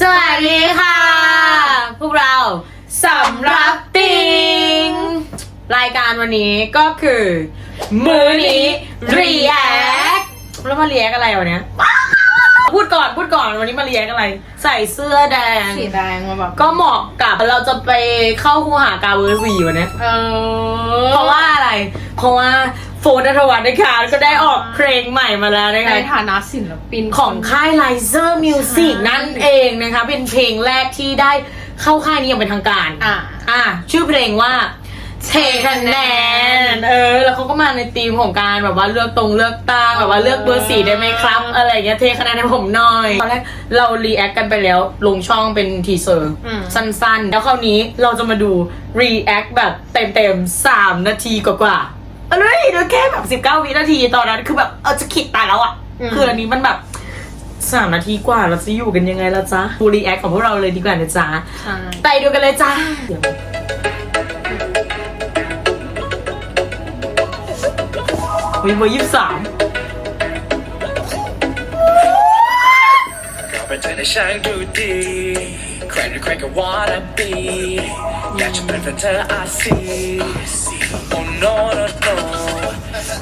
สวัสดีค่ะ พวกเราสำรับติง รายการวันนี้ก็คือ มือนี้ React แล้วมาเรียกอะไรวันเนี้ยพูดก่อนพูดก่อนวันนี้มาเรียกอะไร ใส่เสื้อแดง สีแดงมาแบบก็เหมาะกับเราจะไปเข้าคูหากาเวอร์ซีวันเนี้ยเออเพราะว่าอะไร เพราะว่า โฟร์นัทวัฒน์นะคะก็ได้ออกเพลงใหม่มาแล้วนะคะในฐานะศิลปิน ของค่าย Lizer Music ใช่ นั่นเองนะคะ เป็นเพลงแรกที่ได้เข้าค่ายนี้อย่างเป็นทางการ อะ อะ ชื่อเพลงว่าเทคะแนนเออ แล้วเขาก็มาในธีมของการแบบว่าเลือกตรงเลือกตั้งแบบว่าเลือกเบอร์สีได้ไหมครับ อะไรอย่างเงี้ยเทคะแนนให้ผมหน่อยตอนแรกเรารีแอคกันไปแล้วลงช่องเป็นทีเซอร์อืม สั้นๆ แล้วคราวนี้เราจะมาดูรีแอคแบบเต็มๆ3 นาทีกว่าๆ เอ้ยแล้วแค่แบบ19วินาทีตอนนั้นคือแบบเออจะขิดตายแล้วอะ คืออันนี้มันแบบสามนาทีกว่าเราจะอยู่กันยังไงล่ะจ๊ะดูรีแอคของพวกเราเลยดีกว่านะจ๊ะใช่ไปดูกันเลยจ้าวิเบอร์ยี่สิบสามก็เป็นเธอในช่างดูดีใครหรือใครก็ wanna be อยากจะเป็นแฟนเธอ I see Oh no no no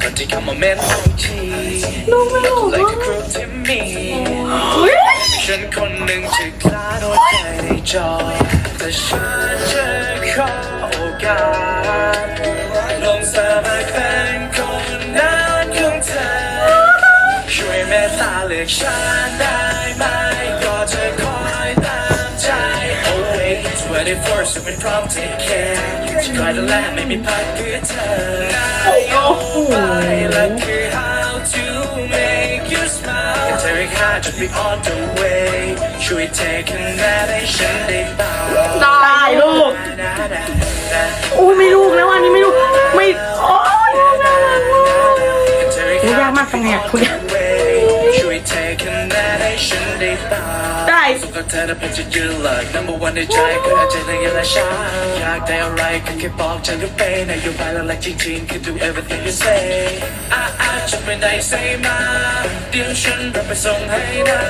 คนที่เข้ามาเม้นไอจีเลยคือครูที่มีฉันคนหนึ่งที่กล้าโดนใจจอแต่ฉันจะขอโอกาสลงสมัครเป็นคนนั้นของเธอช่วยเมตตาเลือกฉันได้ Always 24 so เป็นพร้อม take care จะคอยดูแลไม่มีพักเพื่อเธอนายกไปและคือ how to make you smile เธอเรียกหาจะ be on the way ช่วยเทคะแนนให้ฉันได้เปล่าได้ลูกนะนะนะโอ้ไม่ลูกแล้วอันนี้ไม่ลูกไม่โอ้ยน่ารักมากโอ้ยยากมากทำไงอะคุณช่ ได้ สุขเธอและผมจะยืนหลัก number one ในใจคืออาจจะเรื่องยังไงช้าอยากได้อะไรก็แค่บอกฉันก็เป็นนโยบายหลักๆจริงๆคือ do everything you say อะอะจะไปไหน say มาเดี๋ยวฉันรับไปส่งให้นะ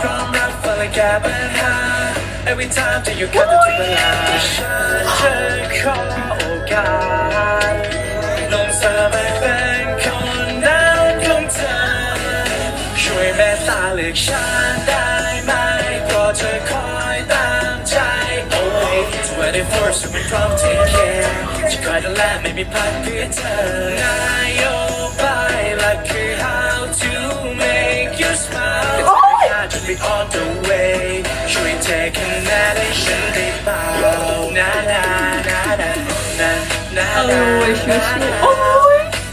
พร้อมรับฟังและแก้ปัญหา every time ที่อยู่กันทุกเวลาฉันจะขอโอกาสลงสมัครเป็นคนนั้นของเธอช่วยเมตตาเลือกฉัน 24 so เป็นพร้อม take care จะคอยดูแลไม่มีพักเพื่อเธอนายโยบายหลักคือ how to make you smile แต่จะ be on the way ช่วย take คะแนนให้ฉันได้เปล่านะนะนะนะนะนะเอนะอชิวชิวๆโอ้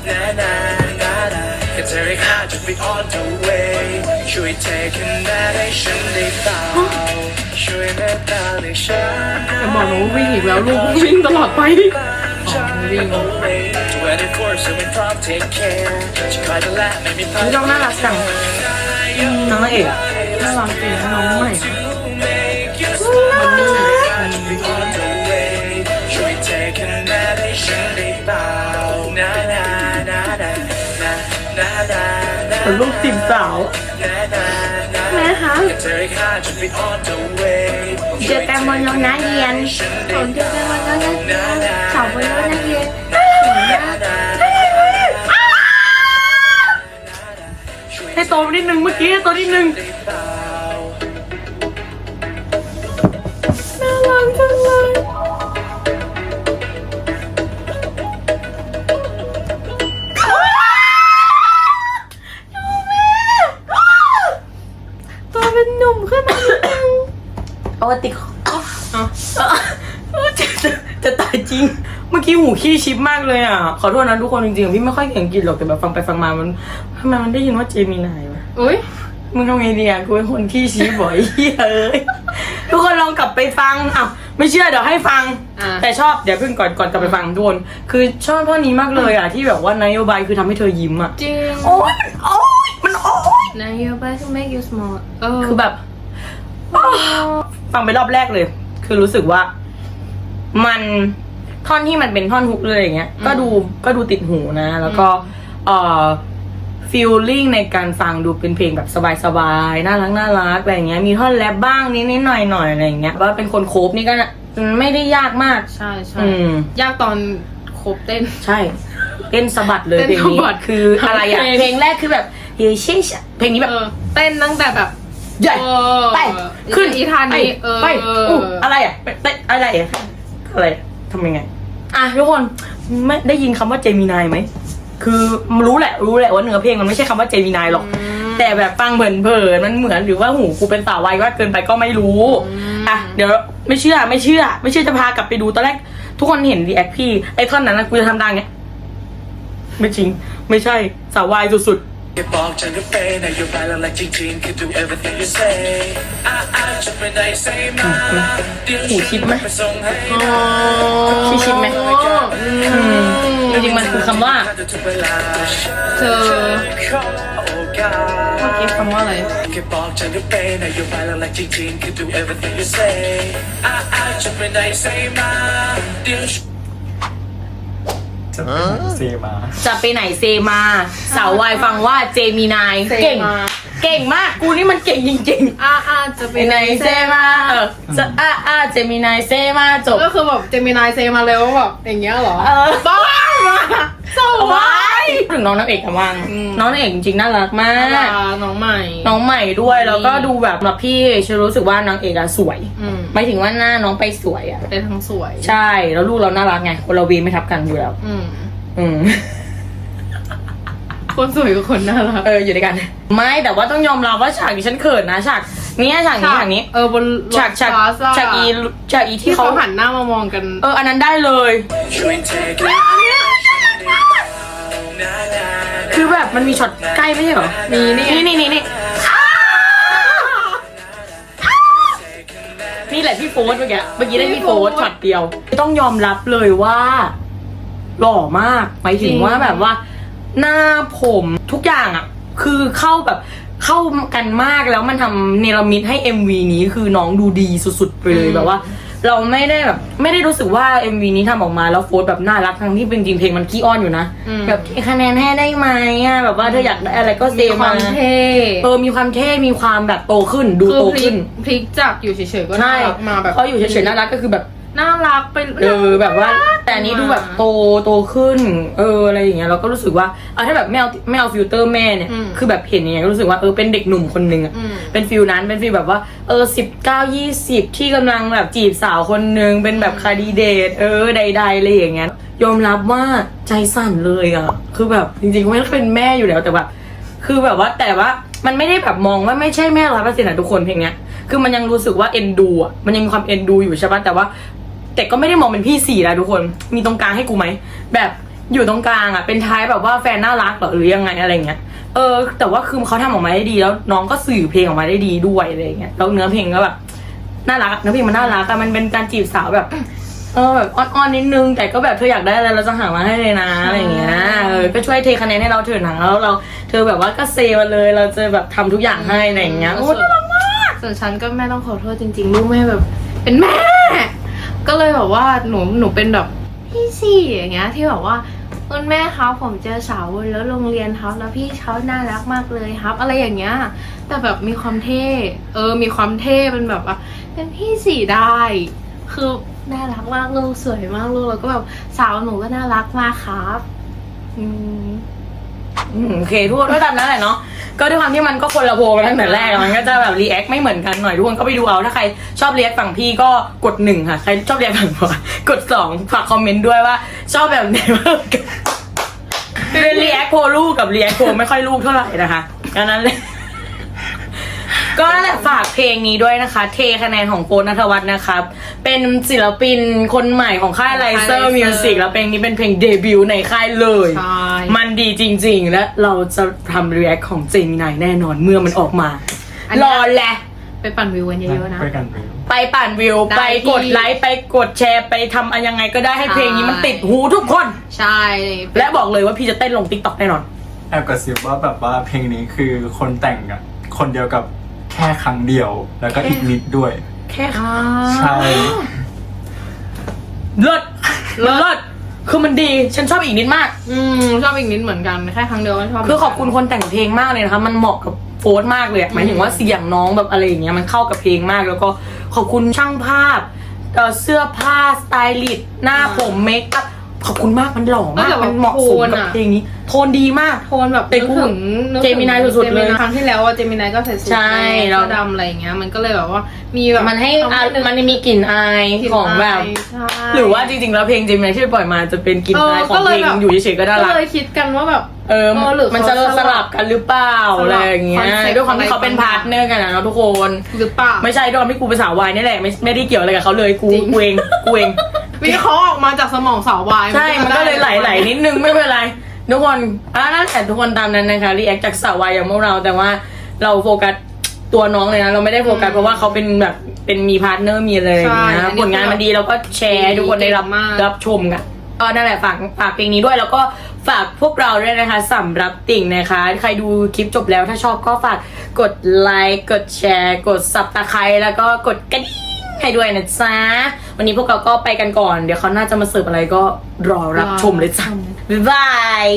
นะนะนะนะแค่เธอเรียกหาจะ be on the way ช่วยเทคะแนนให้ฉันได้เปล่า ช่วยเมตตาเรียกฉันจะบอกนะว่าวิ่งอีกแล้วลูกวิ่งตลอดไปวิ่งน้อน้องน่ารักจังน้องเอกน่ารักจริงน้องใหม่ make you มันนี่ be on the way ช่ว เจอดแตงโมองนักเรียนของเจอดแตงโมองนักเรียนสาวบนอถนักเรียนให้โตนิดนึงเมื่อกี้ให้โตนิดนึง หนุ่มขึ้นมานิดนึงเอาติดจะจะตายจริง เมื่อกี้หูขี้ชิปมากเลยอะ ขอโทษนะทุกคนจริงๆ พี่ไม่ค่อยเก่งอังกฤษหรอกแต่แบบฟังไปฟังมามันทำไมมันได้ยินว่าเจมินายวะอุ้ยมึงทำไงดีอะกูเป็นคนขี้ชี้บ่อยเฮ้ยเอ้ยทุกคนลองกลับไปฟังอ้าวไม่เชื่อเดี๋ยวให้ฟังอะแต่ชอบเดี๋ยวเพิ่งก่อนก่อนกลับไปฟังทุกคนคือชอบท่อนนี้มากเลยอะที่แบบว่านโยบายคือทำให้เธอยิ้มอะจริงโอ๊ยมันโอ๊ยมั นโอ๊ยนายไป to make you small เออคือแบบ ฟังไปรอบแรกเลย คือรู้สึกว่า มันท่อนที่มันเป็นท่อนฮุกเลยอย่างเงี้ย ก็ดูก็ดูติดหูนะ แล้วก็เอ่อฟีลลิ่งในการฟังดูเป็นเพลงแบบสบายๆ น่ารักน่ารักอะไรอย่างเงี้ย มีท่อนแรปบ้างนิดๆหน่อยๆอะไรอย่างเงี้ย ว่าเป็นคนโคบนี่ก็ไม่ได้ยากมาก ใช่ใช่อืมยากตอนครบเต้น ใช่ เต้นสะบัดเลยเต้นเพลงนี้สะบัดคืออะไรอะเพลงเพลงแรกคือแบบ เฮ้ยชิชเพลงนี้แบบ เออเต้นตั้งแต่แบบใหญ่เออไปขึ้นอีทานนี้เออไปอู้อะไรอะไปไปอะไรอะอะไรทำยังไง อะทุกคนไม่ได้ยินคำว่าเจมินายไหมคือรู้แหละรู้แหละว่าเนื้อเพลงมันไม่ใช่คำว่าเจมินายหรอก แต่แบบฟังเผินมันเหมือนหรือว่าหูกูเป็นสาววัยว่าเกินไปก็ไม่รู้อะเดี๋ยวไม่เชื่อไม่เชื่อ ไม่เชื่อจะพากลับไปดูตอนแรก ทุกคนเห็นรีแอคพี่ไอ้ท่อนนั้นนะกูจะทำดังเงี้ยไม่จริง ไม่ใช่สาววายสุดแค่บอกฉันก็เป็นนโยบายแล้วแหละจริงๆ can do everything you say อะอะจะไปไหน say มาเดี๋ยวหูชิปไหมไปส่งให้ๆชิชิบไหมอืมจริงๆมันคือคำว่าทุกเวลาเธอขอโอกาเมื่อสกี้คำว่าอะไรแค่บอกฉันก็เป็นนโยบายแล้วแหละจริงๆ can do everything you say อะอะ จะไปไหน say มาเดี๋ยวจะเป็นเซมา จะไปไหนเซมา สาววายฟังว่าเจมินายเซมาเก่ง เก่งมากกูนี่มันเก่งจริงอ่าอ่าจะๆไปไปไหนเซมา เออจะอะอะเจมินายเซมาจบ ก็คือแบบเจมินายเซมาเร็วแบบอย่างเงี้ยเหรอเออบ้าสเอาวไว้ย ถึงน้องน้ำเอกกันบ้างอืม น้องน้ำเอกจริงๆน่ารักมาน่าก รักน้องใหม่ น้องใหม่ด้วยแล้วก็ดูแบบมาพี่ฉันรู้สึกว่านางเอกอะสวยอืมไม่ถึงว่าหน้าน้องไปสวยอะเป็นทั้งสวย ใช่แล้วลูกเราน่ารักไงคนเราเวีไม่ทับกันอยู่แล้ว อืม อืม คนสวยกับคนน่ารักเอออยู่ด้วยกัน ไม่แต่ว่าต้องยอมรับว่าฉากนี้ฉันเขินนะฉากเนี้ยฉากนี้ฉากนี้เออบนรถฉากฉากบัสอะฉากอีฉากอีที่ที่เขาเขาหันหน้ามามองกัน เอออันนั้นได้เลยช่วยเทคนะ คือแบบมันมีช็อตใกล้ไม่ใช่เหรอ มีนี่นี่นี่นี่นี่นี่แหละพี่โฟสเมื่อกี้ เมื่อกี้ได้พี่โฟสช็อตเดียว ต้องยอมรับเลยว่า หล่อมากหมายถึงว่าแบบว่า หน้าผมทุกอย่างอะ คือเข้าแบบเข้ากันมากแล้วมันทำเนรมิตให้ MV นี้คือน้องดูดีสุดๆไปเลยแบบว่า เราไม่ได้แบบไม่ได้รู้สึกว่า MV นี้ทำออกมาแล้วโฟสแบบน่ารักทั้งที่เป็นจริงเพลงมันขี้อ้อนอยู่นะ อืม แบบคะแนนให้ได้ไหมอะแบบว่าเธออยากได้อะไรก็เซมีความ เท่เออมีความเท่ มีความแบบโตขึ้น ดูคือโตพลิขึ้กนพลิกจากอยู่เฉยๆก็น่าใช่รักมาแบบ เขาอยู่เฉยๆน่ารักก็คือแบบ น่ารักไปเออแบบว่า แต่อันนี้ดูแบบโตโตขึ้น เอออะไรอย่างเงี้ยเราก็รู้สึกว่าเออถ้าแบบไม่เอาไม่เอาฟิลเตอร์แม่เนี่ยคือแบบเห็นอย่างเงี้ยก็รู้สึกว่าเออเป็นเด็กหนุ่มคนหนึ่งอะอืม เป็นฟิลนั้นเป็นฟิลแบบว่าเออสิบเก้ายี่สิบที่กำลังแบบจีบสาวคนหนึ่งเป็นแบบคาดีเดทเออใดๆอะไรอย่างเงี้ยยอมรับว่าใจสั่นเลยอะคือแบบจริงๆก็ไม่ได้เป็นแม่อยู่แล้วแต่แบบ คือแบบว่าแต่ว่ามันไม่ได้แบบมองว่าไม่ใช่แม่ร้อยเปอร์เซ็นต์อะทุกคนเพลงเนี้ยคือมันยังรู้สึกว่าเอ็นดูอะมันยังมีความเอ็นดูอยู่ใช่ปะแต่ว่า แต่ก็ไม่ได้มองเป็นพี่สี่นะทุกคน มีตรงกลางให้กูไหม แบบอยู่ตรงกลางอะเป็นท้ายแบบว่าแฟนน่ารักเหรอหรือยังไงอะไรเงี้ย เออ แต่ว่าคือเขาทำออกมาได้ดี แล้วน้องก็สื่อเพลงออกมาได้ดีด้วยอะไรเงี้ย แล้วเนื้อเพลงก็แบบน่ารัก เนื้อเพลงมันน่ารักอะมันเป็นการจีบสาวแบบ เออแบบอ่อนๆนิดนึง แต่ก็แบบเธออยากได้อะไรเราจะหามาให้เลยนะอะไรเงี้ย เออ ก็ช่วยเทคะแนนให้เราเถิดนะแล้วเรา เธอแบบว่าก็เซมาเลย เราจะแบบทำทุกอย่างให้อะไรเงี้ย โอ้น่ารักมาก ส่วนฉันก็แม่ต้องขอโทษจริงๆลูกแม่แบบ เป็นแม่ ก็เลยแบบว่าหนูหนูเป็นแบบพี่สี่อย่างเงี้ย ที่แบบว่าคุณแม่ครับผมเจอสาวแล้วโรงเรียนครับแล้วพี่เขาน่ารักมากเลยครับ อะไรอย่างเงี้ย แต่แบบมีความเท่เออ มีความเท่เป็นแบบว่าเป็นพี่สี่ได้ คือน่ารักมากลูกสวยมากลูกแล้วก็แบบสาวหนูก็น่ารักมากครับ อืม อืมโอเคทุกคนก็ตามนั้นแหละเนาะก็ด้วยความที่มันก็คนละโพกันตั้งแต่แรกอะมันก็จะแบบรีแอคไม่เหมือนกันหน่อยทุกคนก็ไปดูเอาถ้าใครชอบรีแอคฝั่งพี่ก็กดหนึ่งค่ะใครชอบรีแอคฝั่งผมกดสองฝากคอมเมนต์ด้วยว่า ชอบแบบไหนมากกว่าเป็นรีแอคโพลูกกับรีแอคโพไม่ค่อยลูกเท่าไหร่นะคะอันนั้นเลยก็นั่นแหละฝากเพลงนี้ด้วยนะคะ เทคะแนนของโฟนนัทวัฒน์นะครับ เป็นศิลปินคนใหม่ของค่ายไลเซอร์มิวสิกแล้วเพลงนี้เป็นเพลงเดบิวต์ในค่ายเลย ใช่ มันดีจริง ๆ และเราจะทำรีแอคของเจมินายแน่นอนเมื่อมันออกมา อันเนี้รยอแหละ ไปปั่นวิวกันเยอะๆนะ ไปกันเร็วไปปั่นวิว ได้ไปกดที่ไลค์ ไปกดแชร์ ไปทำอะไรยังไงก็ได้ให้เพลงนี้มันใช่ติดหูทุกคน ใช่และบอกเลยว่าพี่จะเต้นลงติ๊กต็อกแน่นอน แอบกระซิบว่าแบบว่าเพลงนี้คือคนแต่งอะคนเดียวกับแค่ครั้งเดียวแล้วก็อีกนิดด้วย แค่อ่าใช่เลิศเลิศเลิศคือมันดี ฉันชอบอีกนิดมาก อืมชอบอีกนิดเหมือนกันแค่ครั้งเดียวก็ชอบคือขอบคุณคนแต่งเพลงมากเลยนะคะ มันเหมาะกับโฟร์มากเลยอะหมายถึงว่าเสียงน้องแบบอะไรอย่างเงี้ยมันเข้ากับเพลงมาก แล้วก็ขอบคุณช่างภาพเอ่อเสื้อผ้าสไตลิสต์หน้าผมเมคอัพ ขอบคุณมากมันหล่อมาก มันเหมาะสมกับเพลงนี้ โทนดีมาก โทนแบบแต่กูนึกถึงนึกถึงเจมินายสุดๆเลยจมินครั้งที่แล้วว่าเจมินายก็ใส่สูทใช่แดงเราเสื้อดำอะไรอย่างเงี้ย มันก็เลยแบบว่า มีแบบมันให้ทำอะนึกมันมีกลิ่นอายกลิ่นของแบบายใช่หรือว่าจริงๆแล้วเพลงจริงๆที่ปล่อยมาจะเป็นกลิ่นอายเออของก็เลเพลยงแบบอยู่เฉยๆก็น่าก็รักเลยคิดกันว่าแบบเออเออหรือมันจะเขาสลับกันหรือเปล่าสลับอะไรอย่างเงี้ยคอนเซ็ปต์ด้วยความที่เขาเป็นอะไรพาร์ทเนอร์กันนะเนาะทุกคนหรือเปล่าไม่ใช่ด้วยความที่กูเป็นสาววายนี่แหละไม่ไม่ได้เกี่ยวอะไรกับเขาเลยกูจริงกูเองกูเอง วิเคราะห์ออกมาจากสมองสาววายใช่ มันก็เลยไหลๆนิดนึงไม่เป็นไร ทุกคนอะนั่นแต่ทุกคนตามนั้นนะคะรีแอคจากสาววายอย่างพวกเรา แต่ว่าเราโฟกัสตัวน้องเลยนะ เราไม่ได้โฟกัสเพราะว่าเขาเป็นแบบเป็นมีพาร์ทเนอร์มีอะไรอย่างเงี้ยผลงานมันดีเราก็แชร์ให้ทุกคนได้รับรับชมกันก็นั่นแหละฝากฝากเพลงนี้ด้วยแล้วก็ฝากพวกเราด้วยนะคะสำหรับติ่งนะคะ ใครดูคลิปจบแล้วถ้าชอบก็ฝากกดไลค์กดแชร์ กดสับตะไคร้แล้วก็กดกระดิ่ง ให้ด้วยนะจ๊ะ วันนี้พวกเราก็ไปกันก่อน เดี๋ยวเขาน่าจะมาเสิร์ฟอะไรก็รอรับชมเลยจ้ะบ๊ายบาย